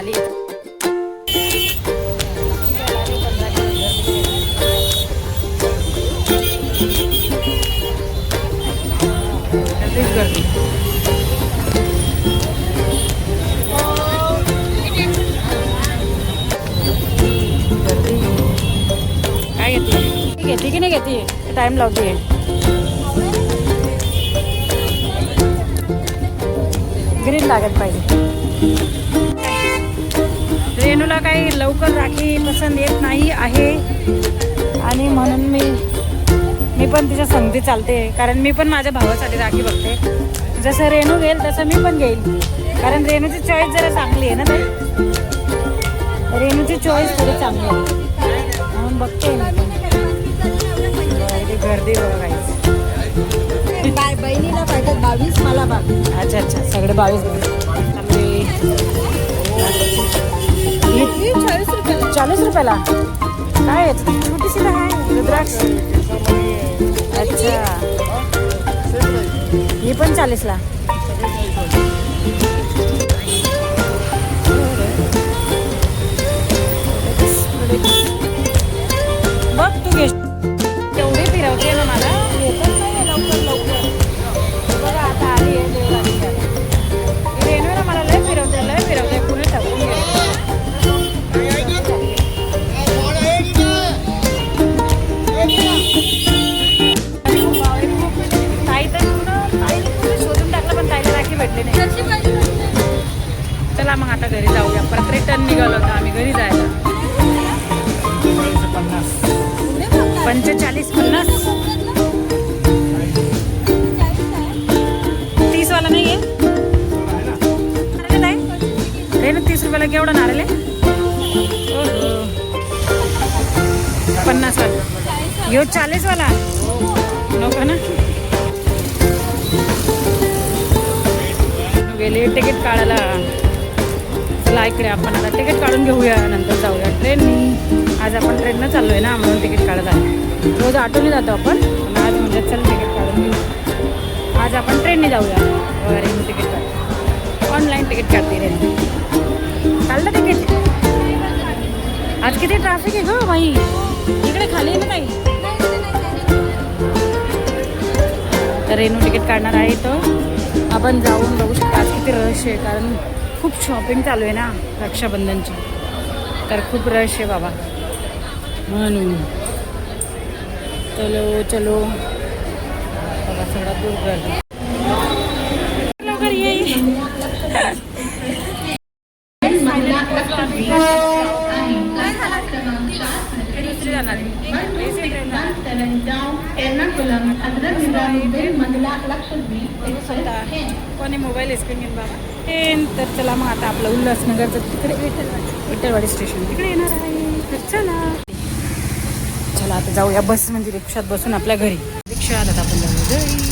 खाली. काय घेते? घेते की नाही घेते. टाइम लावते. ग्रीन लागत पाहिजे. रेणूला काही लवकर राखी पसंत येत नाही आहे. आणि म्हणून मी मी पण तिच्या संगती चालते. कारण मी पण माझ्या भावासाठी राखी बघते. जसं रेणू घेईल तसं मी पण घेईल. कारण रेणूची चॉईस जरा चांगली आहे ना ताई? रेणूची चॉईस थोडी चांगली आहे. म्हणून बघते मी गर्दी बघा काहीच बाय बहिणीला पाहिजे बावीस मला बावीस. अच्छा अच्छा. सगळे बावीस चाळीस रुपयाला? काय? आहे? छोटीशी आहे. रुद्राक्ष. अच्छा. ही पण चाळीसला. चला मग आता घरी जाऊया. परत रिटर्न निघालो होतो आम्ही घरी जायला. पंचेचाळीस पन्नास. तीस वाला नाही आहे? ना तीस रुपयाला केवढं नारले पन्नास वाला यो चाळीस वाला नको ना. गेले तिकीट काढायला. चला इकडे आपण आता तिकीट काढून घेऊया नंतर जाऊया. ट्रेननी आज आपण ट्रेननं चाललो आहे ना म्हणून तिकीट काढत आहे. रोज ऑटोने जातो आपण पण आज म्हणजे चल तिकीट काढून घेऊ. आज आपण ट्रेनने जाऊया. वगैरे मी तिकीट काढ ऑनलाईन तिकीट काढते रेन काढलं तिकीट? आज किती ट्रॅफिक आहे गं बाई? इकडे खाली आहे ना काही? तर रेणू तिकीट काढणार आहे तर आपण जाऊन बघू शकतो आज किती रश आहे कारण खूप शॉपिंग चालू आहे ना रक्षाबंधनची. तर खूप रश आहे बाबा. म्हणून. चलो चलो. बघा सगळा दूर गर्दी लवकर ये. जाणार आहे. दुसरी ट्रेन जाणार. कोणी मोबाईल स्क्रीन घेऊन बाबा? ट्रेन तर चला मग आता आपलं उल्हासनगरचं तिकडे विठ्ठल विठ्ठलवाडी स्टेशन तिकडे येणार आहे. तर चला. चला आता जाऊया बसमध्ये रिक्षात बसून आपल्या घरी. रिक्षा आता आपण जाऊ घरी